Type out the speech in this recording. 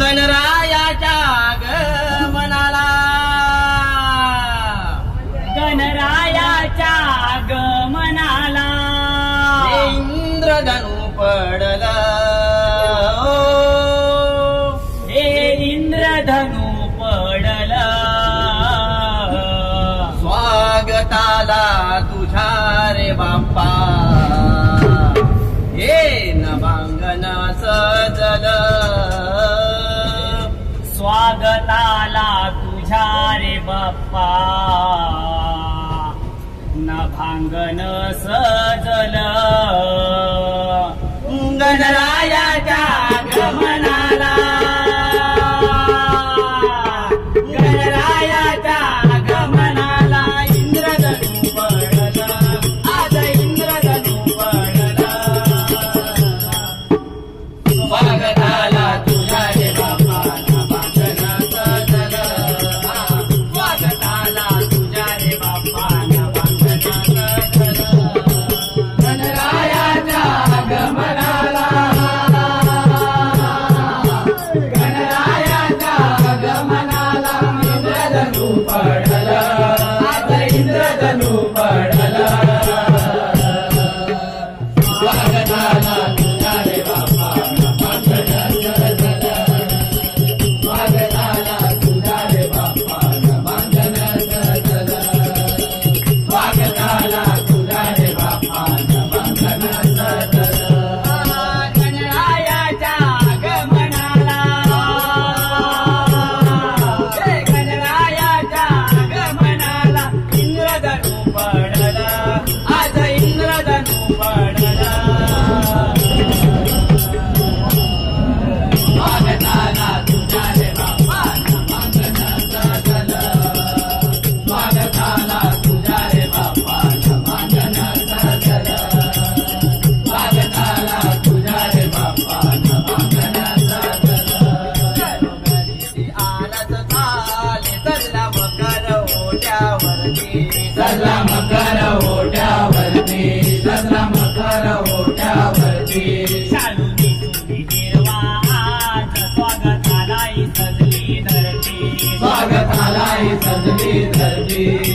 गणरायाच्या गमनाला गणरायाच्या आगमनाला इंद्रधनु पडल. हे इंद्रधनु पडल. स्वागताला तुझ्या रे बाप्पा. अंगणाचा सजल स्वागताला तुझ्या रे बाप्पा. नभांगन सजल. गणरायाच्या ओट्यावरती. सलाम कर ओट्यावरती. सलाम कर ओट्यावरती. शालूनी तुम्ही निर्वा स्वागतालाही सजली धरती. स्वागतालाही धरती.